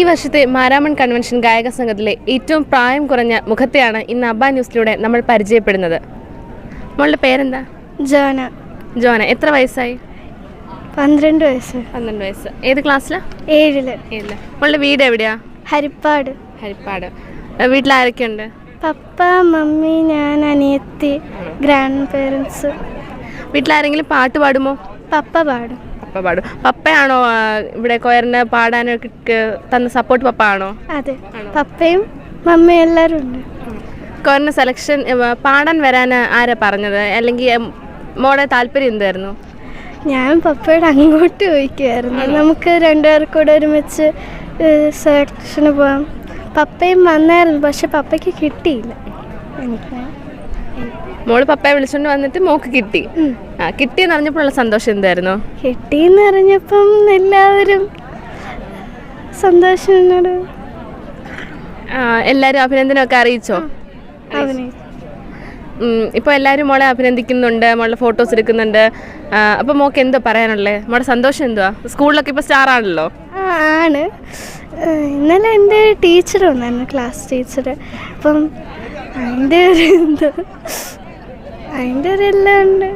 ഈ വർഷത്തെ മാരാമൺ കൺവെൻഷൻ ഗായക സംഘത്തിലെ ഏറ്റവും പ്രായം കുറഞ്ഞ മുഖത്തെയാണ് ഇന്ന് അബ്ബ ന്യൂസിലൂടെ നമ്മൾ പരിചയപ്പെടുന്നത്. മോളുടെ പേരെന്താ? ജോന. ജോന എത്ര വയസ്സായി? പന്ത്രണ്ട് വയസ്സ്. പന്ത്രണ്ട് വയസ്സ്. ഏത് ക്ലാസ്സിലാണ് ഏഴിൽ. ഏഴിൽ. മോളുടെ വീട് എവിടെയാ? ഹരിപ്പാട്. ഹരിപ്പാട്. വീട്ടിൽ ആരൊക്കെയുണ്ട്? പപ്പ മമ്മി ഞാൻ അനിയത്തി ഗ്രാൻഡ് പേരൻസ്. വീട്ടിലാരെങ്കിലും പാട്ട് പാടുമോ? പപ്പ പാടും. പപ്പ പാടും. പപ്പയാണോ ഇവിടെ കൊയറിന് പാടാനൊക്കെ തന്ന സപ്പോർട്ട് പപ്പ ആണോ? അതെ പപ്പയും മമ്മയും എല്ലാവരും ഉണ്ട്. കൊയറിന് സെലക്ഷൻ പാടാൻ വരാൻ ആരാ പറഞ്ഞത്? അല്ലെങ്കിൽ മോളെ താല്പര്യം എന്തായിരുന്നു? ഞാൻ പപ്പയോട് അങ്ങോട്ട് ചോദിക്കുമായിരുന്നു നമുക്ക് രണ്ടുപേർക്കും കൂടെ ഒരുമിച്ച് സെലക്ഷന് പോവാം. പപ്പയും വന്നായിരുന്നു പക്ഷെ പപ്പയ്ക്ക് കിട്ടിയില്ല. എനിക്ക് മോൾ പപ്പയെ വിളിച്ചോണ്ട് വന്നിട്ട് മോക്ക് കിട്ടി. ആ കിട്ടിയെന്ന് അറിഞ്ഞപ്പോഴുള്ള സന്തോഷം എന്തായിരുന്നു? കിട്ടിയെന്ന് അറിഞ്ഞപ്പം എല്ലാവരും സന്തോഷം എന്നോട് ആ, എല്ലാരും അഭിനന്ദനമൊക്കെ അറിയിച്ചോ? അഭിനയിച്ചു. എല്ലാരും മോളെ അഭിനന്ദിക്കുന്നുണ്ട് മോളുടെ ഫോട്ടോസ് എടുക്കുന്നുണ്ട്. അപ്പൊ മോക്ക് എന്തോ പറയാനുള്ളത് മോളുടെ സന്തോഷം എന്തുവാ? സ്കൂളിലൊക്കെ ഇപ്പൊ സ്റ്റാർ ആണല്ലോ. ആ, ആണ്. ഏഹ് ഇന്നലെ എന്റെ ടീച്ചർ വന്നായിരുന്നു ക്ലാസ് ടീച്ചർ അപ്പം അതിന്റെ ഒരു എന്താ അതിന്റെ ഒരു എല്ലാം ഉണ്ട്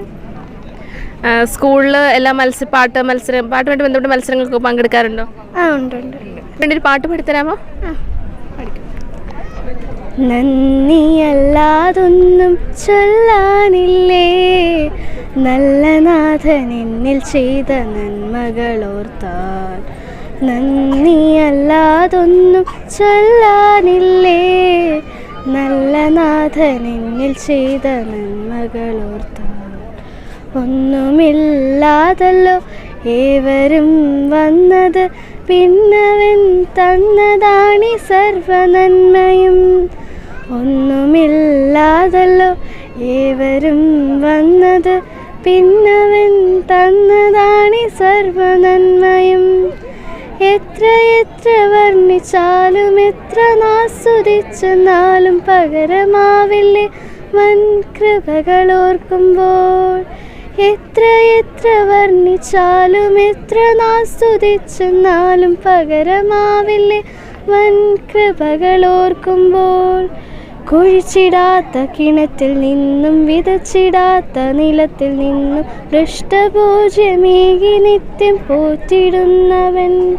സ്കൂളിൽ എല്ലാ മത്സര പാട്ട് മത്സരം പാട്ടുമായിട്ട് ബന്ധപ്പെട്ട മത്സരങ്ങൾക്ക് പങ്കെടുക്കാറുണ്ടോ? ആ ഉണ്ട് ഉണ്ട്. ഒരു പാട്ട് പഠിത്തരാമോ? നന്ദിയല്ലാതൊന്നും ചൊല്ലാനില്ലേ? നല്ല നാഥൻ എന്നിൽ ചെയ്ത നന്മകൾ ഓർത്താൽ. നന്ദിയല്ലാതൊന്നും ചൊല്ലാനില്ലേ? നല്ല നാഥൻ എന്നിൽ ചെയ്ത നന്മകളോർത്താൽ ഒന്നുമില്ലാതല്ലോ ഏവരും വന്നത് പിന്നവൻ തന്നതാണി സർവനന്മയും. ഒന്നുമില്ലാതല്ലോ ഏവരും വന്നത് പിന്നവൻ തന്നതാണി സർവനന്മയും എത്ര എത്ര വർണിച്ചാലും എത്ര നാസ്വദിച്ചെന്നാലും പകരമാവില്ലേ വൻ കൃപകളോർക്കുമ്പോൾ എത്ര എത്ര വർണിച്ചാലും എത്ര നാസ്വദിച്ചെന്നാലും പകരമാവില്ലേ വൻ കൃപകളോർക്കുമ്പോൾ കുഴിച്ചിടാത്ത കിണറ്റിൽ നിന്നും വിതച്ചിടാത്ത നിലത്തിൽ നിന്നും പൃഷ്ടപൂജ്യമേകി നിത്യം പോറ്റിടുന്നവൻ.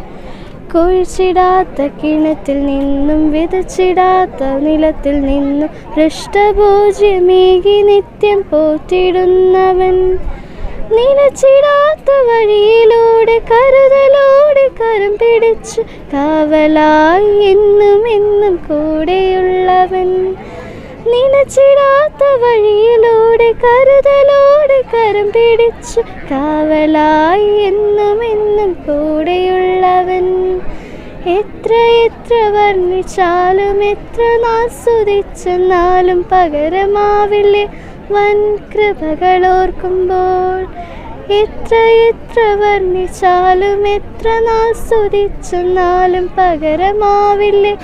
കുഴിച്ചിടാത്ത കിണറ്റിൽ നിന്നും വിതച്ചിടാത്ത നിലത്തിൽ നിന്നും പൃഷ്ടപൂജ്യമേകി നിത്യം പോറ്റിടുന്നവൻ. നിലച്ചിടാത്ത വഴിയിലൂടെ കരുതലോടെ കരം പിടിച്ചു കാവലായി എന്നും എന്നും കൂടെയുള്ളവൻ. നിലച്ചിടാത്ത വഴിയിലൂടെ കരുതലോടെ കരം പിടിച്ചു കാവലായി എന്നും എന്നും കൂടെയുള്ളവൻ. എത്ര എത്ര വർണിച്ചാലും എത്ര നാസ്വദിച്ചെന്നാലും പകരമാവില്ലേ? വൻ കൃപകളോർക്കുമ്പോൾ എത്ര എത്ര വർണിച്ചാലും എത്ര നാസ്വദിച്ചെന്നാലും പകരമാവില്ലേ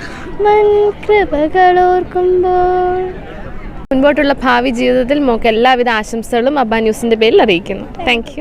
വൻ കൃപകളോർക്കുമ്പോൾ മുൻപോട്ടുള്ള ഭാവി ജീവിതത്തിൽ മോക്ക് എല്ലാവിധ ആശംസകളും അബ്ബാ ന്യൂസിന്റെ പേരിൽ അറിയിക്കുന്നു. താങ്ക്